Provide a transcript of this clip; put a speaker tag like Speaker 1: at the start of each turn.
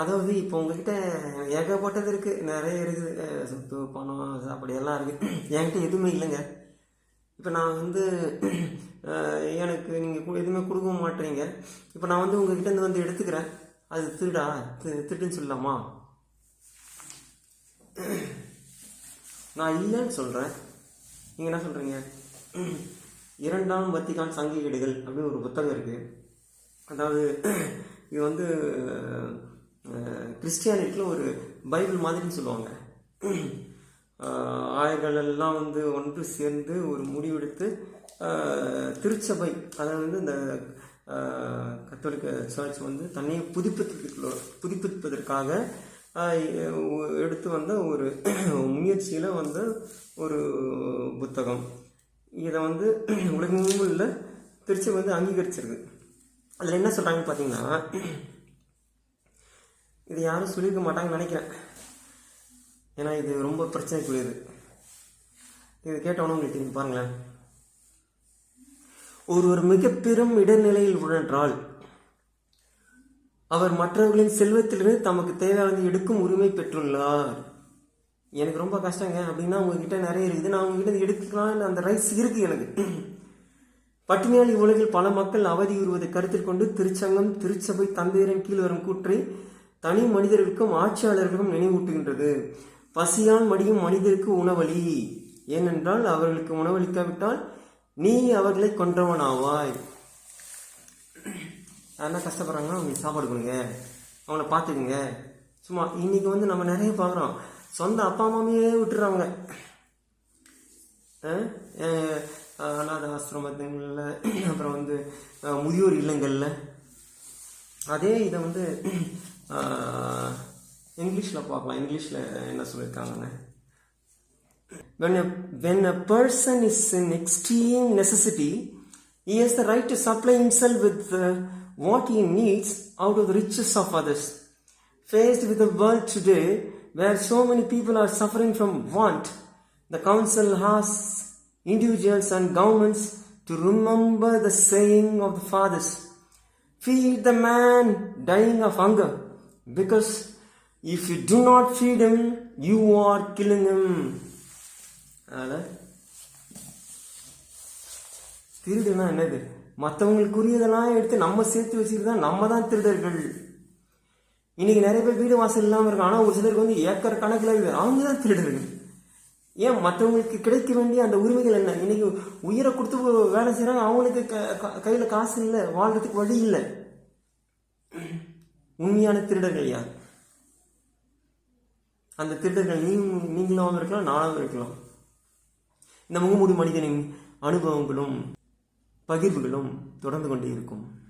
Speaker 1: அதாவது இப்போ உங்ககிட்ட ஏகப்பட்டது இருக்குது நிறைய இருக்குது. சொத்து பணம் அப்படி எல்லாம் இருக்குது என்கிட்ட எதுவுமே இல்லைங்க. இப்போ நான் வந்து எனக்கு நீங்கள் எதுவுமே கொடுக்க மாட்டீங்க. இப்போ நான் வந்து உங்ககிட்ட இருந்து வந்து எடுத்துக்கிறேன். அது திருடா? திருட்டுன்னு சொல்லலாமா? நான் இல்லைன்னு சொல்கிறேன் நீங்கள் என்ன சொல்கிறீங்க இரண்டாம் வத்திகான் சங்கீடுகள் அப்படின்னு ஒரு புத்தகம் இருக்குது அதாவது இது வந்து கிறிஸ்டியானிட்டியில் ஒரு பைபிள் மாதிரின்னு சொல்லுவாங்க. ஆயர்கள் எல்லாம் வந்து ஒன்று சேர்ந்து ஒரு முடிவெடுத்து திருச்சபை அதாவது வந்து இந்த கத்தோலிக்க சர்ச் வந்து தன்னை புதுப்பித்து புதுப்பிப்பதற்காக எடுத்து வந்த ஒரு முயற்சியில் வந்த ஒரு புத்தகம். இதை வந்து உலகமும் இல்லை திருச்சி வந்து அங்கீகரிச்சிருக்கு. அதில் என்ன சொல்கிறாங்கன்னு பார்த்தீங்கன்னா இது யாரும் சொல்லியிருக்க மாட்டாங்கன்னு நினைக்கிறேன். ஏன்னா இது ரொம்ப பிரச்சனைக்குரியது. இது கேட்டவொன்னே உங்களுக்கு பாருங்களேன். ஒருவர் மிக பெரும் இடர்நிலையில் உழன்றால் அவர் மற்றவர்களின் செல்வத்திலிருந்து தமக்கு தேவையானது எடுக்கும் உரிமை பெற்றுள்ளார். எனக்கு ரொம்ப கஷ்டங்க. அப்படின்னா உங்ககிட்ட நிறைய இருக்குது. நான் உங்ககிட்ட எடுத்துக்கலாம் அந்த ரைட்ஸ் இருக்கு எனக்கு. பட்டினியாளி உலகில் பல மக்கள் அவதியுறுவதை கருத்தில் கொண்டு திருச்சங்கம் திருச்சபை தந்தையரின் கீழ் வரும் கூற்றை தனி மனிதர்களுக்கும் ஆட்சியாளர்களுக்கும் நினைவூட்டுகின்றது. பசியால் மடியும் மனிதருக்கு உணவளி ஏனென்றால் அவர்களுக்கு உணவளிக்காவிட்டால் நீ அவர்களை கொன்றவனாவாய். யாருன்னா கஷ்டப்படுறாங்கன்னா அவங்களுக்கு சாப்பாடு கொடுங்க. அவங்கள பார்த்துக்குங்க. சும்மா இன்னைக்கு வந்து நம்ம நிறைய பார்க்குறோம். சொந்த அப்பா அம்மாவையே விட்டுறாங்க. அநாத ஆசிரமத்துங்களில் அப்புறம் வந்து முதியோர் இல்லங்களில். அதே இதை வந்து இங்கிலீஷில் பார்க்கலாம் இங்கிலீஷில் என்ன சொல்லியிருக்காங்கன்னு when a, when a person is in extreme necessity, he has the right to supply himself with uh, what he needs out of the riches of others. Faced with a world today where so many people are suffering from want, the council asks individuals and governments to remember the saying of the fathers Feed the man dying of hunger, Because if you do not feed him, you are killing him. அதனால் திருடுனா என்னது? மற்றவங்களுக்குரியதெல்லாம் எடுத்து நம்ம சேர்த்து வச்சுக்கிட்டு நம்ம தான் திருடர்கள். இன்னைக்கு நிறைய பேர் வீடு வாசல் இல்லாமல் இருக்கும் ஆனால் ஒரு சிலருக்கு வந்து ஏக்கர் கணக்கில் இருக்குது அவங்க தான் திருடர்கள். ஏன் மற்றவங்களுக்கு கிடைக்க வேண்டிய அந்த உரிமைகள் என்ன? இன்னைக்கு உயிரை கொடுத்து வேலை செய்கிறாங்க அவங்களுக்கு க- க- கையில் காசு இல்லை வாழ்கிறதுக்கு வழி இல்லை. உண்மையான திருடர்கள் யார்? அந்த திருடர்கள் நீ நீங்களாகவும் இருக்கலாம் நானாகவும் இருக்கலாம். இந்த முகமூடி மனிதனின் அனுபவங்களும் பகிர்வுகளும் தொடர்ந்து கொண்டே இருக்கும்.